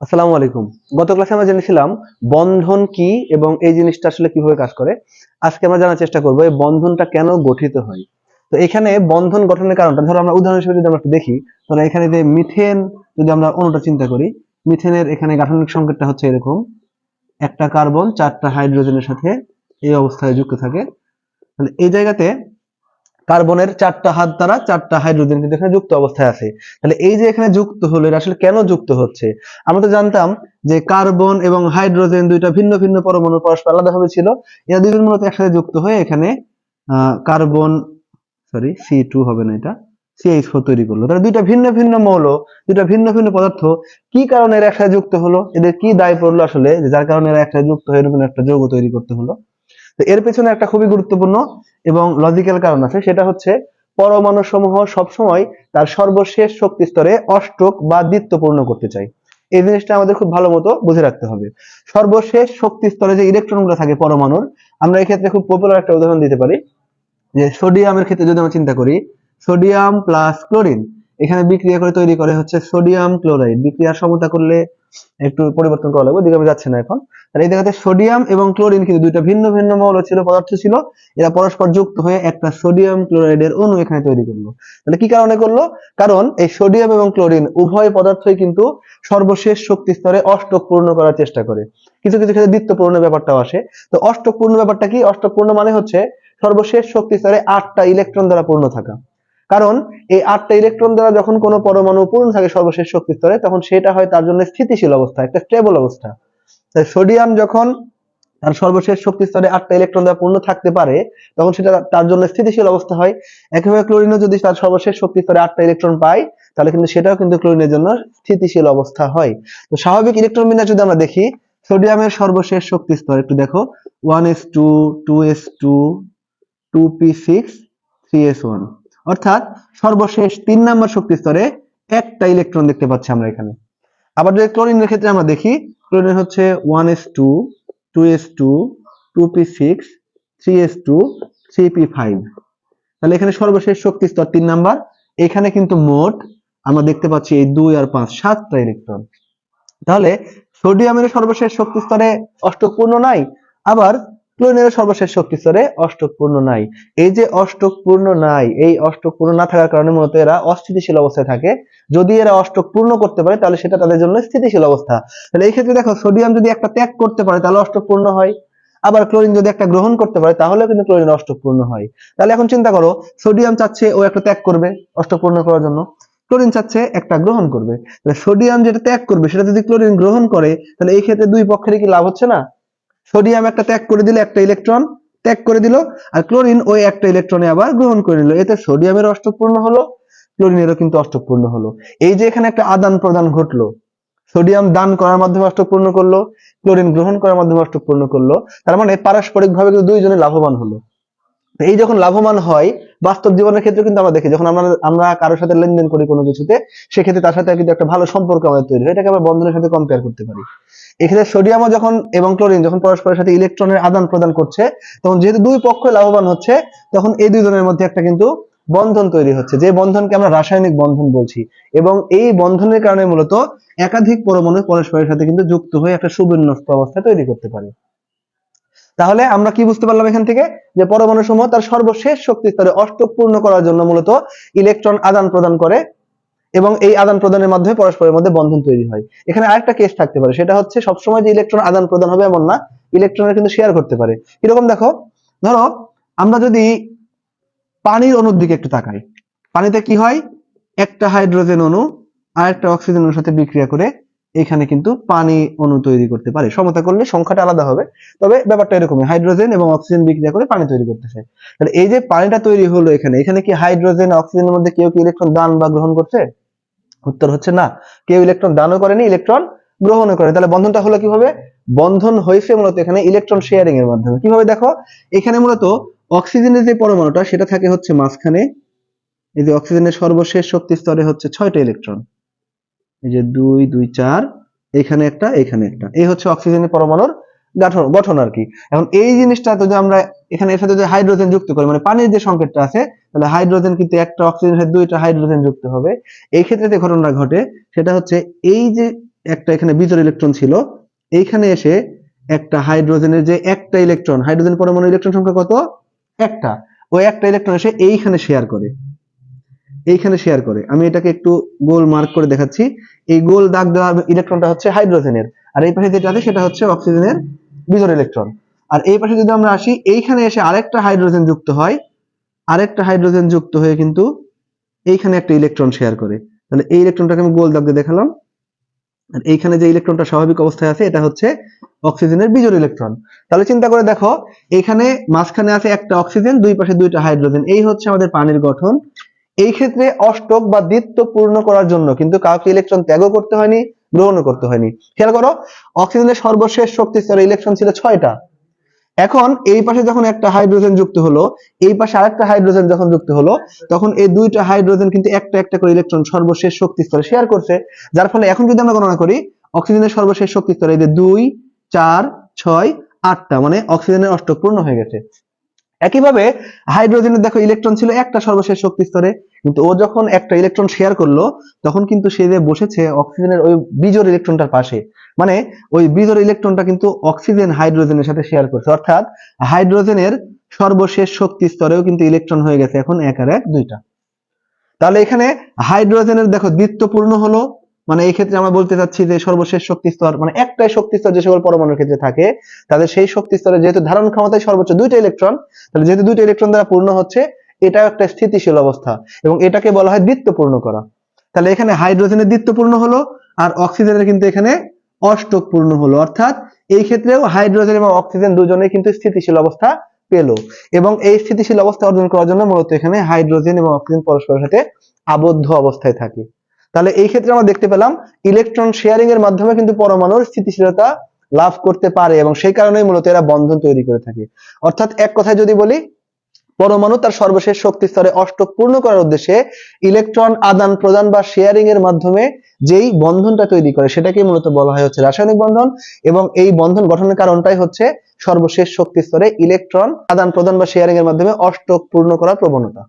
আসসালামু আলাইকুম। গত ক্লাসে আমরা জেনেছিলাম বন্ধন কি এবং এই জিনিসটা আসলে কীভাবে কাজ করে। আজকে আমরা জানার চেষ্টা করব এই বন্ধনটা কেন গঠিত হয়। তো এখানে বন্ধন গঠনের কারণটা, ধরো আমরা উদাহরণ হিসেবে যদি আমরা একটু দেখি তাহলে এখানে যে মিথেন, যদি আমরা অণুটা চিন্তা করি, মিথেনের এখানে গাঠনিক সংকেতটা হচ্ছে এরকম। একটা কার্বন, চারটা হাইড্রোজেনের সাথে এই অবস্থায় যুক্ত থাকে। তাহলে এই জায়গাতে কার্বনের চারটা হাত দ্বারা চারটা হাইড্রোজেন কিন্তু এখানে যুক্ত অবস্থায় আছে। তাহলে এই যে এখানে যুক্ত হলো, এটা আসলে কেন যুক্ত হচ্ছে? আমরা তো জানতাম যে কার্বন এবং হাইড্রোজেন দুইটা ভিন্ন ভিন্ন পরমাণু পরস্পর আলাদা ভাবে ছিল। এরা দুজন মূলত একসাথে যুক্ত হয়ে এখানে কার্বন সরি সি টু হবে না এটা সিএইচ ফোর তৈরি করল। তাহলে দুইটা ভিন্ন ভিন্ন মৌল, দুইটা ভিন্ন ভিন্ন পদার্থ কি কারণে এরা একসাথে যুক্ত হলো? এদের কি দায় পড়ল আসলে? যার কারণে এরা একসাথে যুক্ত হয়ে এরকম একটা যৌগ তৈরি করতে হলো। তো এর পেছনে একটা খুবই গুরুত্বপূর্ণ এবং লজিক্যাল কারণ আছে, সেটা হচ্ছে পরমাণু সমূহ সবসময় তার সর্বশেষ শক্তি স্তরে অষ্টক বা দ্বিত্ব পূর্ণ করতে চায়। এই জিনিসটা আমাদের খুব ভালো মতো বুঝে রাখতে হবে। সর্বশেষ শক্তি স্তরে যে ইলেকট্রনগুলো থাকে পরমাণুর, আমরা এই ক্ষেত্রে খুব পপুলার একটা উদাহরণ দিতে পারি যে সোডিয়ামের ক্ষেত্রে যদি আমরা চিন্তা করি সোডিয়াম প্লাস ক্লোরিন এখানে বিক্রিয়া করে তৈরি করে হচ্ছে সোডিয়াম ক্লোরাইড। বিক্রিয়ার সমতা করলে একটু পরিবর্তন করা লাগবে দিকে আমি যাচ্ছে না এখন। তাহলে এই জায়গাতে সোডিয়াম এবং ক্লোরিন কিন্তু দুইটা ভিন্ন ভিন্ন মৌল ছিল, পদার্থ ছিল। এরা পরস্পর যুক্ত হয়ে একটা সোডিয়াম ক্লোরাইডের অণু এখানে তৈরি করল। তাহলে কি কারণে করল? কারণ এই সোডিয়াম এবং ক্লোরিন উভয় পদার্থই কিন্তু সর্বশেষ শক্তি স্তরে অষ্টক পূর্ণ করার চেষ্টা করে। কিছু কিছু ক্ষেত্রে দ্বিত্ব পূর্ণ ব্যাপারটাও আসে। তো অষ্টক পূর্ণ ব্যাপারটা কি? অষ্টক পূর্ণ মানে হচ্ছে সর্বশেষ শক্তি স্তরে আটটা ইলেকট্রন দ্বারা পূর্ণ থাকা। কারণ এই আটটা ইলেকট্রন দ্বারা যখন কোনো পরমাণু পূর্ণ থাকে সর্বশেষ শক্তি স্তরে, তখন সেটা হয় তার জন্য স্থিতিশীল অবস্থা, একটা স্টেবল অবস্থা। সোডিয়াম যখন তার সর্বশেষ শক্তি স্তরে আটটা ইলেকট্রন দ্বারা পূর্ণ থাকতে পারে, তখন সেটা তার জন্য স্থিতিশীল অবস্থা হয়। একইভাবে ক্লোরিনও যদি তার সর্বশেষ শক্তি স্তরে আটটা ইলেকট্রন পায়, তাহলে কিন্তু সেটাও কিন্তু ক্লোরিনের জন্য স্থিতিশীল অবস্থা হয়। তো স্বাভাবিক ইলেকট্রন বিন্যাস যদি আমরা দেখি সোডিয়ামের সর্বশেষ শক্তি স্তর একটু দেখো one s two two s two two p six three s one অর্থাৎ সর্বশেষ তিন নম্বর শক্তি স্তরে একটা ইলেকট্রন দেখতে পাচ্ছি আমরা এখানে। আবার যদি ক্লোরিনের ক্ষেত্রে আমরা দেখি ক্লোরিন হচ্ছে one s two two s two two p six three s two three p five তাহলে এখানে সর্বশেষ শক্তি স্তর তিন নাম্বার। এখানে কিন্তু মোট আমরা দেখতে পাচ্ছি এই দুই আর পাঁচ, সাতটা ইলেকট্রন তাহলে সোডিয়ামের সর্বশেষ শক্তি স্তরে অষ্টক পূর্ণ নাই, আবার ক্লোরিনের সর্বশেষ শক্তি স্তরে অষ্টক পূর্ণ নাই। এই যে অষ্টক পূর্ণ নাই, এই অষ্টক পূর্ণ না থাকার কারণে মূলত এরা অস্থিতিশীল অবস্থায় থাকে। যদি এরা অষ্টক পূর্ণ করতে পারে, তাহলে সেটা তাদের জন্য স্থিতিশীল অবস্থা। তাহলে এই ক্ষেত্রে দেখো, সোডিয়াম যদি একটা ত্যাগ করতে পারে, তাহলে অষ্টক পূর্ণ হয়। আবার ক্লোরিন যদি একটা গ্রহণ করতে পারে তাহলে কিন্তু ক্লোরিন অষ্টক পূর্ণ হয়। তাহলে এখন চিন্তা করো, সোডিয়াম চাচ্ছে ও একটা ত্যাগ করবে অষ্টক পূর্ণ করার জন্য। ক্লোরিন চাচ্ছে একটা গ্রহণ করবে। তাহলে সোডিয়াম যেটা ত্যাগ করবে, সেটা যদি ক্লোরিন গ্রহণ করে, তাহলে এই ক্ষেত্রে দুই পক্ষেরই কি লাভ হচ্ছে না? সোডিয়াম একটা ত্যাগ করে দিলে, একটা ইলেকট্রন ত্যাগ করে দিল, আর ক্লোরিন ওই একটা ইলেকট্রনে আবার গ্রহণ করে নিল। এতে সোডিয়ামের অষ্টক পূর্ণ হলো, ক্লোরিনেরও কিন্তু অষ্টক পূর্ণ হলো। এই যে এখানে একটা আদান প্রদান ঘটলো, সোডিয়াম দান করার মাধ্যমে অষ্টক পূর্ণ করল, ক্লোরিন গ্রহণ করার মাধ্যমে অষ্টক পূর্ণ করল, তার মানে পারস্পরিক ভাবে কিন্তু দুইজনে লাভবান হলো। এই যখন লাভবান হয় বাস্তব জীবনের ক্ষেত্রে কিন্তু আমরা দেখি, যখন আমরা আমরা কারোর সাথে লেনদেন করি কোনো কিছুতে, সেক্ষেত্রে তার সাথে কিন্তু একটা ভালো সম্পর্ক আমাদের তৈরি হয়। এটাকে আমরা বন্ধনের সাথে কম্পেয়ার করতে পারি। এক্ষেত্রে সোডিয়ামও যখন এবং ক্লোরিন যখন পরস্পরের সাথে ইলেকট্রনের আদান প্রদান করছে, তখন যেহেতু দুই পক্ষ লাভবান হচ্ছে, তখন এই দুইজনের মধ্যে একটা কিন্তু বন্ধন তৈরি হচ্ছে। যে বন্ধনকে আমরা রাসায়নিক বন্ধন বলছি এবং এই বন্ধনের কারণে মূলত একাধিক পরমাণু পরস্পরের সাথে কিন্তু যুক্ত হয়ে একটা সুবিন্যস্ত অবস্থা তৈরি করতে পারে। তাহলে আমরা কি বুঝতে পারলাম এখান থেকে? যে পরমাণু সমূহ তার সর্বশেষ শক্তি স্তরে অষ্টক পূর্ণ করার জন্য মূলত ইলেকট্রন আদান প্রদান করে এবং এই আদান প্রদানের মাধ্যমে পরস্পরের মধ্যে বন্ধন তৈরি হয়। এখানে আরেকটা কেস থাকতে পারে, সেটা হচ্ছে সবসময় যে ইলেকট্রন আদান প্রদান হবে এমন না, ইলেকট্রনের কিন্তু শেয়ার করতে পারে। কীরকম দেখো? ধরো, আমরা যদি পানির অণুর দিকে একটু তাকাই, পানিতে কি হয়? একটা হাইড্রোজেন অণু আর একটা অক্সিজেন অণুর সাথে বিক্রিয়া করে এখানে কিন্তু পানি অণু তৈরি করতে পারে। সমতা করলে সংখ্যাটা আলাদা হবে। তবে ব্যাপারটা এরকমই, হাইড্রোজেন এবং অক্সিজেন বিক্রিয়া করে পানি তৈরি করতেছে তাহলে এই যে পানিটা তৈরি হলো এখানে এখানে কি হাইড্রোজেন অক্সিজেনের মধ্যে কেউ কি ইলেকট্রন দান বা গ্রহণ করছে? উত্তর হচ্ছে না। কেউ ইলেকট্রন দানও করেনি, ইলেকট্রন গ্রহণও করে তাহলে বন্ধনটা হলো কীভাবে? বন্ধন হয়েছে মূলত এখানে ইলেকট্রন শেয়ারিং এর মাধ্যমে। কীভাবে দেখো? এখানে মূলত অক্সিজেনের যে পরমাণুটা, সেটা থাকে হচ্ছে মাঝখানে। এই যে অক্সিজেনের সর্বশেষ শক্তি স্তরে হচ্ছে ছয়টা ইলেকট্রন। এই যে দুই দুই, চার, এখানে একটা এখানে একটা। এই হচ্ছে অক্সিজেনের পরমাণুর গঠন গঠন আর কি। এখন এই জিনিসটা যদি আমরা এখানে এর সাথে যদি হাইড্রোজেন যুক্ত করি মানে পানির যে সংকেতটা আছে, তাহলে হাইড্রোজেন কিন্তু একটা অক্সিজেন সাথে দুইটা হাইড্রোজেন যুক্ত হবে। এই ক্ষেত্রে যে ঘটনা ঘটে, সেটা হচ্ছে এই যে একটা এখানে বিজোর ইলেকট্রন ছিল, এইখানে এসে একটা হাইড্রোজেনের যে একটা ইলেকট্রন হাইড্রোজেন পরমাণু ইলেকট্রন সংখ্যা কত? একটা। ওই একটা ইলেকট্রন এসে এইখানে শেয়ার করে। এইখানে শেয়ার করে। আমি এটাকে একটু গোল মার্ক করে দেখাচ্ছি। এই গোল দাগ দেওয়া ইলেকট্রনটা হচ্ছে হাইড্রোজেনের আর এই পাশে যেটা আছে, সেটা হচ্ছে অক্সিজেনের বিজোর ইলেকট্রন আর এই পাশে যদি আমরা আসি, এইখানে এসে আরেকটা হাইড্রোজেন যুক্ত হয়। আরেকটা হাইড্রোজেন যুক্ত হয়ে কিন্তু এইখানে একটা ইলেকট্রন শেয়ার করে। তাহলে এই ইলেকট্রনটাকে আমি গোল দাগ দিয়ে দেখালাম। আর এইখানে যে ইলেকট্রনটা স্বাভাবিক অবস্থায় আছে, এটা হচ্ছে অক্সিজেনের বিজোড় ইলেকট্রন তাহলে চিন্তা করে দেখো, এখানে মাঝখানে আছে একটা অক্সিজেন দুই পাশে দুইটা হাইড্রোজেন এই হচ্ছে আমাদের পানির গঠন। এই ক্ষেত্রে অষ্টক বা দ্বিত্ব পূর্ণ করার জন্য কিন্তু কাউকে ইলেকট্রন ত্যাগও করতে হয়নি, গ্রহণও করতে হয়নি। খেয়াল করো, অক্সিজেনের সর্বশেষ শক্তি স্তরে ইলেকট্রন ছিল ছয়টা। এখন এই পাশে যখন একটা হাইড্রোজেন যুক্ত হলো, এই পাশে আরেকটা হাইড্রোজেন যখন যুক্ত হলো, তখন এই দুইটা হাইড্রোজেন কিন্তু একটা একটা করে ইলেকট্রন সর্বশেষ শক্তি স্তরে শেয়ার করছে। যার ফলে এখন যদি আমরা গণনা করি, অক্সিজেনের সর্বশেষ শক্তি স্তরে এই যে দুই, চার, ছয়, আটটা মানে অক্সিজেনের অষ্টক পূর্ণ হয়ে গেছে। একইভাবে হাইড্রোজেনের দেখো ইলেকট্রন ছিল একটা সর্বশেষ শক্তি স্তরে কিন্তু ও যখন একটা ইলেকট্রন শেয়ার করল, তখন কিন্তু সে যে বসেছে অক্সিজেনের ওই বিজোর ইলেকট্রনটার পাশে। মানে ওই বিজোর ইলেকট্রনটা কিন্তু অক্সিজেন হাইড্রোজেনের সাথে শেয়ার করছে। অর্থাৎ হাইড্রোজেনের সর্বশেষ শক্তি স্তরেও কিন্তু ইলেকট্রন হয়ে গেছে এখন এক আর এক দুইটা। তাহলে এখানে হাইড্রোজেনের দেখো দ্বিত্ব পূর্ণ হলো মানে এই ক্ষেত্রে আমরা বলতে চাচ্ছি যে সর্বশেষ শক্তি স্তর মানে একটাই শক্তি স্তর যে সকল পরমাণুর ক্ষেত্রে থাকে তাদের সেই শক্তি স্তরে যেহেতু ধারণ ক্ষমতায় সর্বোচ্চ দুইটা ইলেকট্রন তাহলে যেহেতু দুইটা ইলেকট্রন দ্বারা পূর্ণ হচ্ছে এটাও একটা স্থিতিশীল অবস্থা এবং এটাকে বলা হয় দ্বিত্ব পূর্ণ করা। তাহলে এখানে হাইড্রোজেনের দ্বিত্ব পূর্ণ হলো আর অক্সিজেনের কিন্তু এখানে অষ্টক পূর্ণ হলো। অর্থাৎ এই ক্ষেত্রেও হাইড্রোজেন এবং অক্সিজেন দুজনে কিন্তু স্থিতিশীল অবস্থা পেল এবং এই স্থিতিশীল অবস্থা অর্জন করার জন্য মূলত এখানে হাইড্রোজেন এবং অক্সিজেন পরস্পরের সাথে আবদ্ধ অবস্থায় থাকে। তাহলে এই ক্ষেত্রে আমরা দেখতে পেলাম ইলেকট্রন শেয়ারিং এর মাধ্যমে কিন্তু পরমাণুর স্থিতিশীলতা লাভ করতে পারে এবং সেই কারণেই মূলত এরা বন্ধন তৈরি করে থাকে। অর্থাৎ এক কথায় যদি বলি পরমাণু তার সর্বশেষ শক্তি স্তরে অষ্টক পূর্ণ করার উদ্দেশ্যে ইলেকট্রন আদান প্রদান বা শেয়ারিং এর মাধ্যমে যেই বন্ধনটা তৈরি করে সেটাকে মূলত বলা হয় হচ্ছে রাসায়নিক বন্ধন। এবং এই বন্ধন গঠনের কারণটাই হচ্ছে সর্বশেষ শক্তি স্তরে ইলেকট্রন আদান প্রদান বা শেয়ারিং এর মাধ্যমে অষ্টক পূর্ণ করার প্রবণতা।